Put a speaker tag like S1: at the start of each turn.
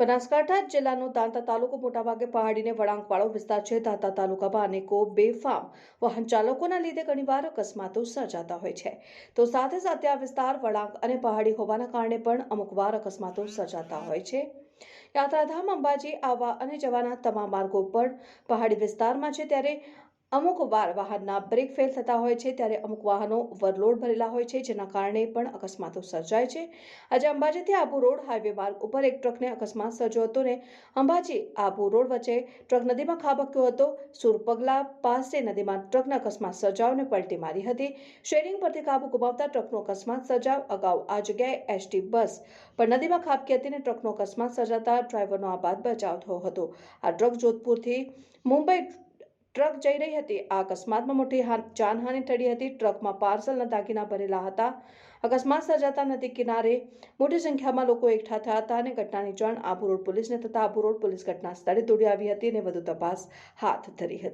S1: બનાસકાંઠા જિલ્લાનો દાંતા તાલુકો મોટાભાગે પહાડીને વળાંકવાળો વિસ્તાર છે. દાંતા તાલુકામાં અનેકો બેફામ વાહન ચાલકોના લીધે ઘણીવાર અકસ્માતો સર્જાતા હોય છે. તો સાથે સાથે આ વિસ્તાર વળાંક અને પહાડી હોવાના કારણે પણ અમુક વાર અકસ્માતો સર્જાતા હોય છે. યાત્રાધામ અંબાજી આવવા અને જવાના તમામ માર્ગો પણ પહાડી વિસ્તારમાં છે. ત્યારે અમુક વાર વાહનના બ્રેક ફેલ થતા હોય છે, ત્યારે અમુક વાહનો ઓવરલોડ ભરેલા હોય છે, જેના કારણે પણ અકસ્માતો સર્જાય છે. આજે અંબાજીથી આબુ રોડ હાઈવે માર્ગ ઉપર એક ટ્રકને અકસ્માત સર્જ્યો હતો ને અંબાજી આબુ રોડ વચ્ચે ટ્રક નદીમાં ખાબક્યો હતો. સુરપગલા પાસે નદીમાં ટ્રકના અકસ્માત સર્જાવ પલટી મારી હતી. શેરિંગ પરથી કાબુ ગુમાવતા ટ્રકનો અકસ્માત સર્જાવ અગાઉ આ જગ્યાએ એસટી બસ પણ નદીમાં ખાબકી હતી અને ટ્રકનો અકસ્માત સર્જાતા ડ્રાઈવરનો આબાદ બચાવ થયો હતો. આ ટ્રક જોધપુરથી મુંબઈ ટ્રક જઈ રહી હતી. આ અકસ્માતમાં મોટી હાન- જાનહાનિ ટળી હતી. ટ્રકમાં પાર્સલના દાગીના ભરેલા હતા. અકસ્માત સર્જાતા નદી કિનારે મોટી સંખ્યામાં લોકો એકઠા થયા હતા અને ઘટનાની જાણ આબુ રોડ પોલીસને થતાં આબુ રોડ પોલીસ ઘટના સ્થળે દોડી આવી હતી અને વધુ તપાસ હાથ ધરી હતી.